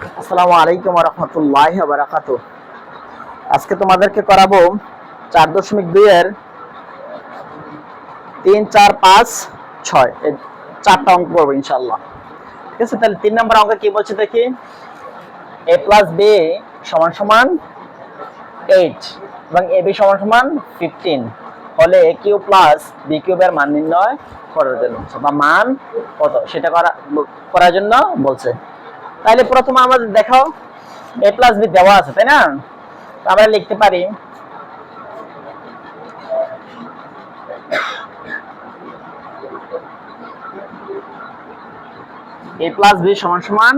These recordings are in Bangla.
আসসালামু আলাইকুম রহমতুল্লাহ বারাকাত আজকে তোমাদেরকে করাবো চার দশমিক দুই এর তিন, চার, পাঁচ, ছয়। এই চারটা অঙ্ক করব ইনশাল্লাহ ঠিক আছে, তাহলে তিন নম্বর অঙ্ক কি বলছে দেখি? এ প্লাস বি সমান সমান এইট এবং এ বি সমান সমান ফিফটিন হলে এ কিউ প্লাস বি কিউবের মান নির্ণয় করার জন্য। বা মান কত? সেটা করা করার জন্য বলছে। তাহলে প্রথমে আমাদের দেখাও। এ প্লাস বি দেওয়া আছে, তাই না? আমরা লিখতে পারি। এ প্লাস বি সমান সমান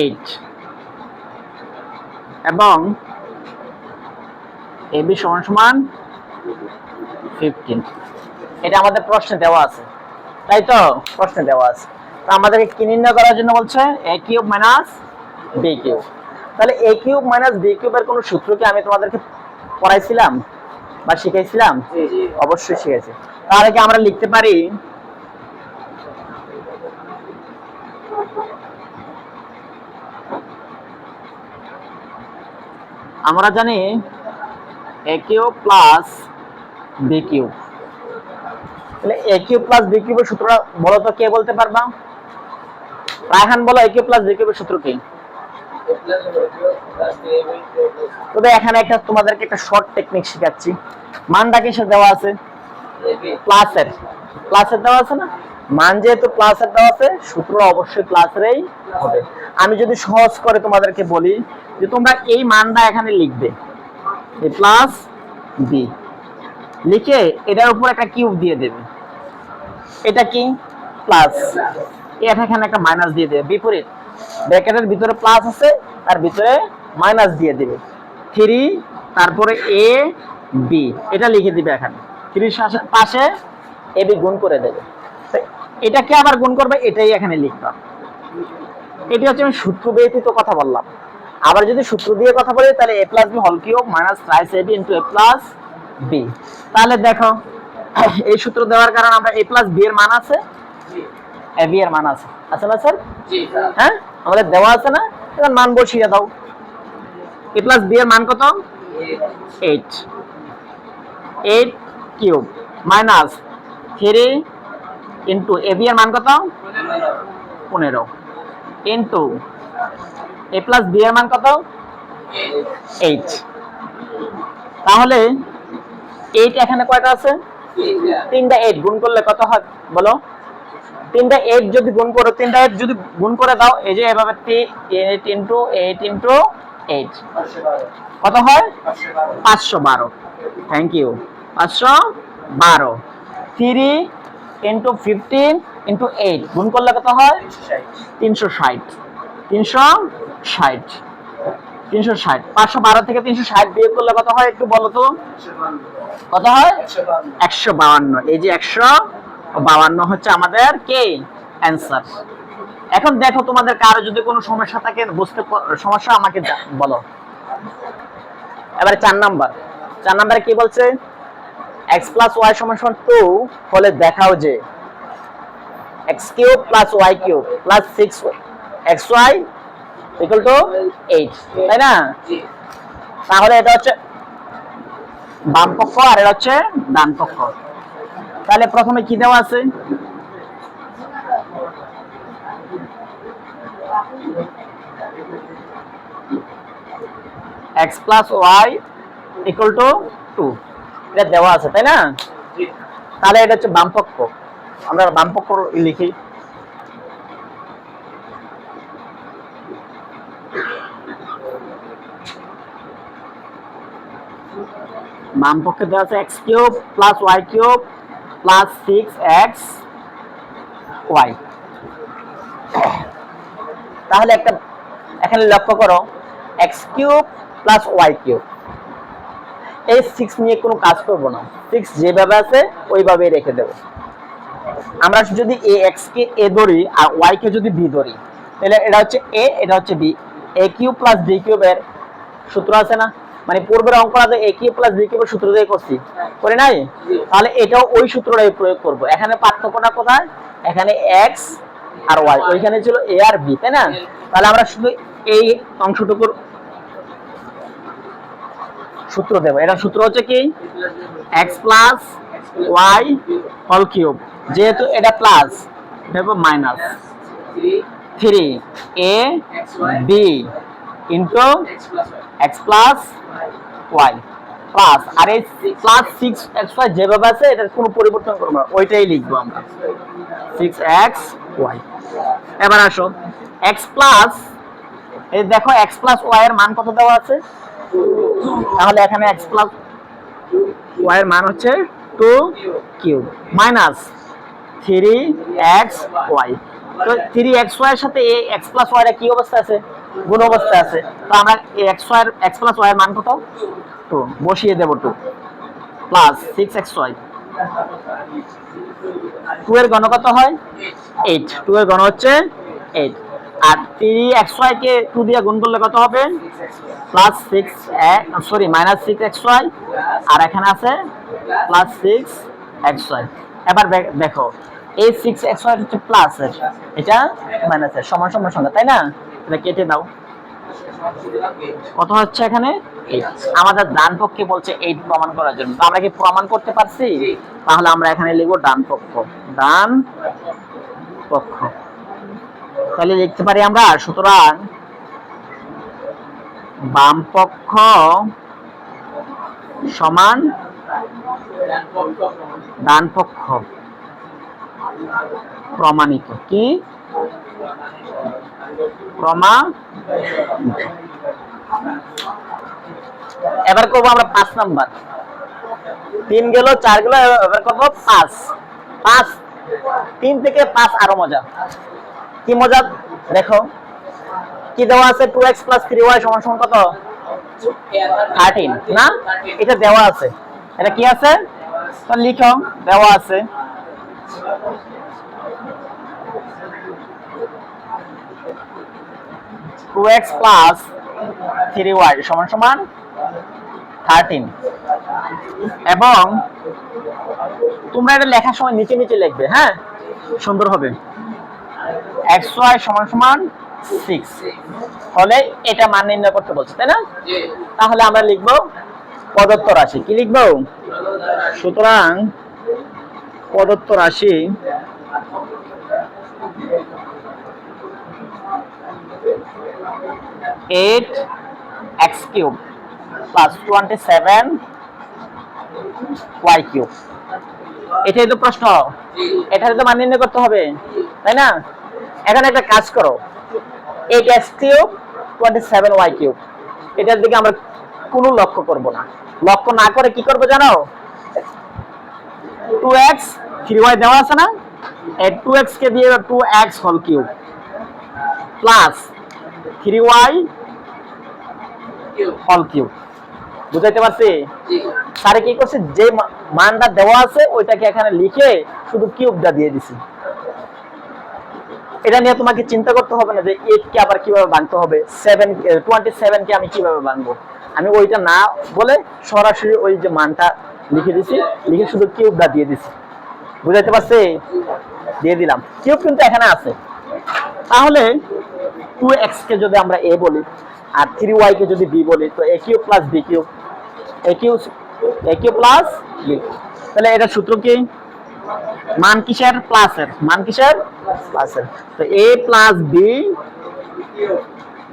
এইট এবং এ বি সমান সমান ফিফটিন এটা আমাদের প্রশ্নে দেওয়া আছে। তাই তো? প্রশ্নে দেওয়া আছে। আমাদেরকে কি নির্ণয় করার জন্য বলছে? A cube minus B cube তাহলে এ কিউব মাইনাস বি কিউবের কোনো সূত্র কি আমি তোমাদেরকে পড়াইছিলাম বা শিখাইছিলাম? অবশ্যই শিখেছি তাহলে কি আমরা লিখতে পারি? আমরা জানি A cube plus B cube তাহলে এ কিউব প্লাস বি কিউবের সূত্রটা বলো তো কে বলতে পারবা? রায়হান বলো এ কিউব প্লাস বি কিউবের সূত্র কি? তবে এখানে একটা তোমাদেরকে একটা শর্ট টেকনিক শেখাচ্ছি। মানটা কিসে দেওয়া আছে? প্লাসের প্লাসের দেওয়া আছে না? মান যেহেতু প্লাসের দেওয়া আছে, সূত্র অবশ্যই প্লাসেরই হবে। আমি যদি সহজ করে তোমাদেরকে বলি, যে তোমরা এই মানটা এখানে লিখবে। এ প্লাস বি লিখে এটার উপর একটা কিউব দিয়ে দেবে। এটা কি? প্লাস এখানে একটা মাইনাস দিয়ে দেবে, বিপরীত। ব্র্যাকেটের ভিতরে প্লাস আছে, তার ভিতরে মাইনাস দিয়ে দেবে। থ্রি তারপরে এ বি এটা লিখে দিবে এখানে। থ্রির পাশে এ বি গুণ করে দেবে। এটাকে আবার গুণ করবে, এটাই এখানে হচ্ছে আমি সূত্র ব্যতীত কথা বললাম। আবার যদি সূত্র দিয়ে কথা বলি, তাহলে এ প্লাস বি হল cube minus A B into A plus B তাহলে দেখো, এই সূত্র দেওয়ার কারণে আমরা এ প্লাস বি এর মান আছে। এর মান আছে। আছে না স্যার? হ্যাঁ? আমাদের দেওয়া আছে না? এখন মান বসিয়ে দাও। এ প্লাস বি এর মান কত? Eight eight cube minus three into A B এর মান কত? পনেরো। ইন্টু এ প্লাস বি এর মান কত? এইট তাহলে এইট এখানে কয়টা আছে? তিনটা। এইট গুণ করলে কত হয়? বলো। তিনটা এইট যদি গুণ করো, তিনটা এইট যদি গুণ করে দাও, এই যে এভাবে eight into eight into eight কত হয়? পাঁচশো বারো। থ্যাংক ইউ পাঁচশো বারো। Three into fifteen into eight গুণ করলে কত হয়? তিনশো ষাট। তিনশো ষাট। তিনশো ষাট। পাঁচশো বারো থেকে তিনশো ষাট বিয়োগ করলে কত হয় একটু বলো তো? কত হয়? একশো বাউান্ন। এই যে একশো বাউান্ন হচ্ছে আমাদের কে? অ্যান্সার এখন দেখো তোমাদের কারও যদি কোনো সমস্যা থাকে, বুঝতে সমস্যা আমাকে বলো। এবারে চার নাম্বার। চার নাম্বারে কি বলছে? এক্স প্লাস ওয়াই সমান টু হলে দেখাও যে X cube plus Y cube plus six X Y equal to eight তাই না? তাহলে এটা হচ্ছে বাম পক্ষ আর এটা হচ্ছে ডান পক্ষ। তাহলে প্রথমে কি দেওয়া আছে? X plus Y equal to two এটা দেওয়া আছে তাই না? তাহলে এটা হচ্ছে বাম পক্ষ আমরা বামপক্ষ লিখি। বামপক্ষে দেওয়া আছে X cube plus Y cube plus six X Y তাহলে একটা, এখানে লক্ষ্য করো X cube plus Y cube এই সিক্স নিয়ে কোনো কাজ করব না। সিক্স যেভাবে আছে, ওইভাবেই রেখে দেবো। আমরা যদি এ এক্স কে এ ধরি আর ওয়াই কে যদি বি ধরি, তাহলে এটা হচ্ছে এ এটা হচ্ছে B A cube plus B কিউবের সূত্র আছে না? মানে পূর্বের অঙ্কটা এ কিউব প্লাস বি কিউবের সূত্র দিয়ে করছি। করে নাই? তাহলে এটাও ওই সূত্রটাই প্রয়োগ করব। এখানে পার্থক্যটা কোথায়? এখানে এক্স আর ওয়াই ওইখানে ছিল এ আর বি তাই না? তাহলে আমরা শুধু এই অংশটুকুর সূত্র দেব। এটা সূত্র হচ্ছে কি? এক্স প্লাস ওয়াই হল কিউব যেহেতু এটা plus Dev minus three A B into X plus Y plus আর এই প্লাস সিক্স এক্স ওয়াই যেভাবে আছে, এটার কোনো পরিবর্তন করব না, ওইটাই লিখব আমরা। সিক্স এক্স ওয়াই এবার আসো এক্স প্লাস এই দেখো এক্স প্লাস ওয়াই এর মান কত দেওয়া আছে? তাহলে এখানে এক্স প্লাস ওয়াই এর মান হচ্ছে two cube minus three X Y তো থ্রি এক্স ওয়াই এর সাথে এই এক্স প্লাস ওয়াই এর কি অবস্থা আছে? গুণ অবস্থা আছে। তো আমরা X Y X plus Y মান কত? টু বসিয়ে দেবো two plus six X Y two এর গণ কত হয়? এইট টু এর গণ হচ্ছে এইট আর থ্রি এক্স ওয়াই কে টু দিয়ে গুণ করলে কত হবে? Plus six sorry minus six X Y আর এখানে আছে প্লাস সিক্স এক্স ওয়াই এবার দেখো, এই সিক্স এক্স ওয়াই হচ্ছে প্লাস এর। এটা মাইনাসের সমান সমান সংখ্যা, তাই না? এটা কেটে দাও। কত হচ্ছে এখানে। আমাদের ডান পক্ষে বলছে এইট প্রমাণ করার জন্য। তো আমরা কি প্রমাণ করতে পারছি? তাহলে আমরা এখানে লিখব ডান পক্ষ। ডান পক্ষ। তাহলে লিখতে পারি আমরা সুতরাং বাম পক্ষ সমান ডান পক্ষ প্রমাণিত। কি? প্রমাণ এবার করব আমরা পাঁচ নাম্বার। তিন গেল, চার গেল, এবার করব পাঁচ। পাঁচ, তিন থেকে পাঁচ আরও মজা। কি মজা? দেখো। কি দেওয়া আছে? Two X plus three Y সমান সমান কত? থার্টিন না? এটা দেওয়া আছে। এটা কি আছে? লিখো, দেওয়া আছে। Two X plus three Y সমান সমান থার্টিন এবং তোমরা এটা লেখার সময় নিচে নিচে লিখবে হ্যাঁ? সুন্দর হবে। এক্স ওয়াই সমান সমান সিক্স হলে এটা মান নির্ণয় করতে বলছে তাই না? তাহলে আমরা লিখব প্রদত্ত রাশি। কি লিখব? সুতরাং প্রদত্ত রাশি eight X cube plus twenty seven Y cube এটাই তো প্রশ্ন। এটাতে তো মান নির্ণয় করতে হবে, তাই না? এখন একটা কাজ করো। Eight X cube twenty seven Y cube এটার দিকে আমরা কোনো লক্ষ্য করব না। লক্ষ্য না করে কি করব জানো? টু এক্স থ্রি ওয়াই দেওয়া আছে না? টু এক্স কে দিয়ে টু এক্স হল কিউব প্লাস থ্রি ওয়াই হল কিউব। বুঝাইতে পারছি? স্যারে কি করছে? যে মানটা দেওয়া আছে ওইটাকে এখানে লিখে শুধু কিউবটা দিয়ে দিছি। এটা নিয়ে তোমাকে চিন্তা করতে হবে না যে এইট কে আবার কীভাবে ভাঙতে হবে সেভেন টোয়েন্টি সেভেন কে আমি কীভাবে ভাঙবো আমি ওইটা না বলে সরাসরি ওই যে মানটা লিখে দিছি লিখে শুধু কিউবটা দিয়ে দিছি। বুঝাইতে পারছি? দিয়ে দিলাম। কিউব কিন্তু এখানে আছে। তাহলে টু এক্স কে যদি আমরা এ বলি আর থ্রি ওয়াই কে যদি বি বলি, তো A cube plus B cube? A cube A cube plus B তাহলে এটা সূত্র কি? মান কিসের? প্লাসের মান কিসের? প্লাসের তো এ প্লাস বি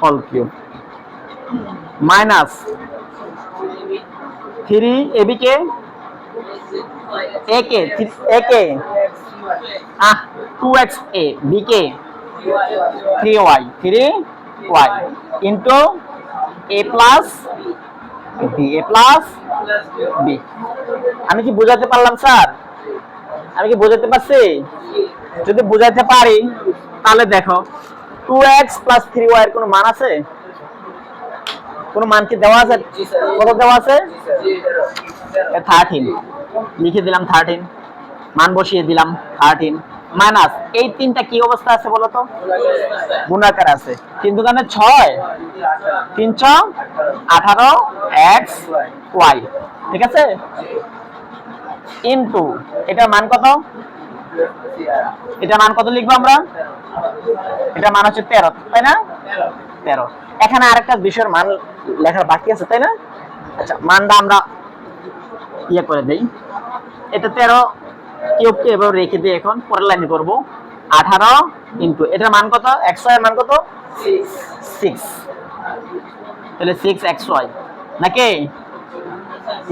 হল cube minus three A B K? A কে? এ কে? Ah two X A B K? Three Y three Y into A plus B A plus B. আমি কি বোঝাতে পারলাম স্যার? আমি কি বোঝাতে পারছি? যদি বোঝাতে পারি তাহলে দেখো two X plus three Y এর কোনো মান আছে? কোনো মান কি দেওয়া আছে? কত দেওয়া আছে? থার্টিন লিখে দিলাম থার্টিন মান বসিয়ে দিলাম থার্টিন মাইনাস, এই তিনটা কি অবস্থা আছে বলো তো? গুণাকার আছে। তিন দোকানে ছয়। তিনশো আঠারো এক্স ওয়াই ঠিক আছে? ইনটু এটার মান কত? এটা মান কত লিখব আমরা? এটা মান হচ্ছে তেরো, তাই না? তেরো। এখানে আরেকটা বিষয়ের মান লেখার বাকি আছে, তাই না? আচ্ছা মানটা আমরা ইয়ে করে দেই। এটা তেরো কিউবকে এভাবে রেখে দিই এখন পরের লাইনে করব। আঠারো ইন্টু, এটার মান কত? একশো এর মান কত? সিক্স। তাহলে সিক্স এক্স নাকি?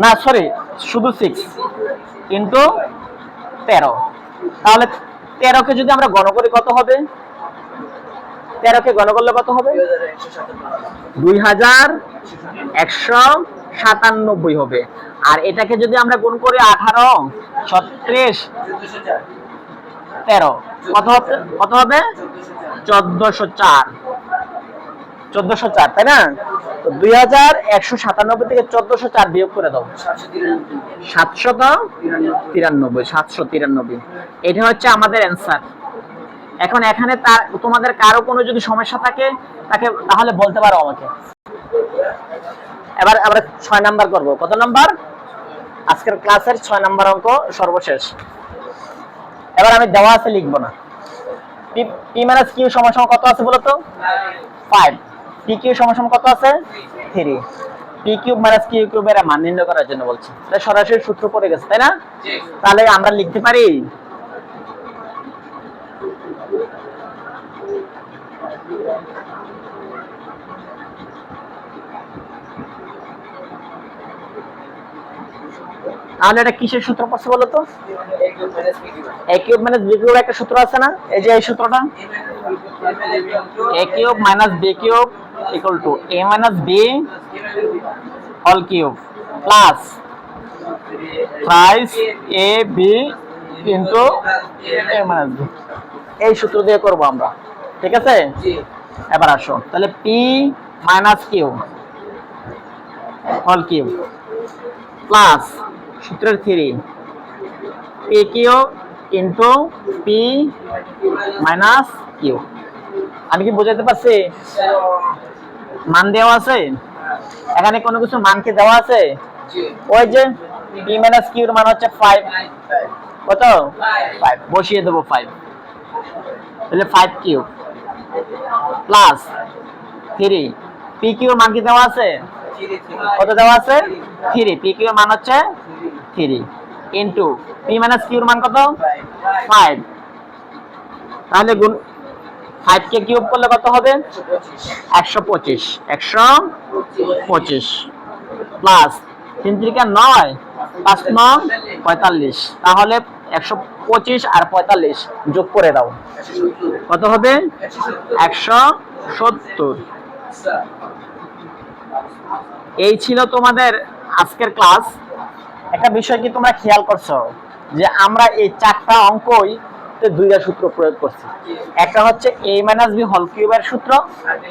না, সরি, শুধু সিক্স ইন্টু তেরো। তাহলে তেরোকে যদি আমরা গণ করি কত হবে? তেরোকে গণ করলে কত হবে? দুই হাজার একশো সাতানব্বই হবে। আর এটাকে যদি আমরা গুণ করি আঠারো, ছত্রিশ, তেরো। কত কত হবে? চোদ্দশো চার। চোদ্দশো চার, তাই না? দুই হাজার একশো সাতানব্বই থেকে চোদ্দশো চার বিয়োগ করে দাও। সাতশত তিরানব্বই, সাতশো তিরানব্বই। এটা হচ্ছে আমাদের অ্যান্সার এখন এখানে তার, তোমাদের কারও কোনো যদি সমস্যা থাকে, তাকে তাহলে বলতে পারো আমাকে। এবার আমরা ছয় নাম্বার করব। কত নাম্বার? আজকের ক্লাসের ছয় নাম্বার অঙ্ক সর্বশেষ। এবার আমি দেওয়া আছে লিখব না। পি মাইনাস কিউ সমান সমান কত আছে বলতো? ফাইভ পি কিউ সমান সমান কত আছে? Three P cube minus Q কিউবের মান নির্ণয় করার জন্য বলছি। সরাসরি সূত্র পড়ে গেছে তাই না? তাহলে আমরা লিখতে পারি তাহলে এটা কিসের সূত্র পড়ছে বলো তো? কিউব মাইনাস বি কিউব একটা সূত্র আছে না? এই যে এই সূত্রটা? A minus B equal to A minus B whole cube plus thrice A B into A minus B এই সূত্র দিয়ে করব আমরা, ঠিক আছে? এবার আসো, তাহলে P minus Q whole cube plus সূত্রের three P Q into P minus Q আমি কি বোঝাতে পারছি? মান দেওয়া আছে? এখানে কোনো কিছু মানকে দেওয়া আছে? ওই যে পি মাইনাস কিউর মান হচ্ছে ফাইভ কত? ফাইভ বসিয়ে দেবো ফাইভ তাহলে five Q plus three P কিউর মান কি দেওয়া আছে? কত দেওয়া আছে? থ্রি পি কিউর মান হচ্ছে থ্রি ইন্টু পি মাইনাস কিউর মান কত? ফাইভ তাহলে গুণ ফাইভ কে কিউব করলে কত হবে? একশো পঁচিশ। একশো পঁচিশ। প্লাস তিন ত্রিকা নয়, পাঁচ নয় পঁয়তাল্লিশ। তাহলে একশো পঁচিশ আর পঁয়তাল্লিশ যোগ করে দাও। কত হবে? একশো সত্তর। এই ছিল তোমাদের আজকের ক্লাস একটা বিষয় কি তোমরা খেয়াল করছ? যে আমরা এই চারটা অঙ্কই দুইটা সূত্র প্রয়োগ করছি। একটা হচ্ছে এ মাইনাস বি হল কিউবের সূত্র,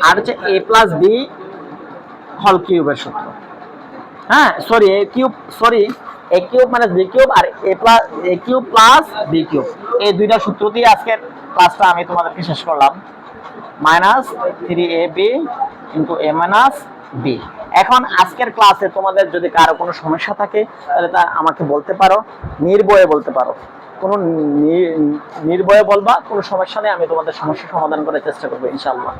আর হচ্ছে এ প্লাস বি হল কিউবের সূত্র। হ্যাঁ sorry A cube sorry A cube minus B cube R A plus A cube plus B cube এই দুইটা সূত্র দিয়ে আজকের ক্লাসটা আমি তোমাদেরকে শেষ করলাম। Minus three A B into A minus B এখন আজকের ক্লাসে তোমাদের যদি কারও কোনো সমস্যা থাকে, তাহলে তা আমাকে বলতে পারো, নির্ভয়ে বলতে পারো। কোনো নির্ভয়ে বলবা, কোনো সমস্যা নেই, আমি তোমাদের সমস্যা সমাধান করার চেষ্টা করব, ইনশাআল্লাহ।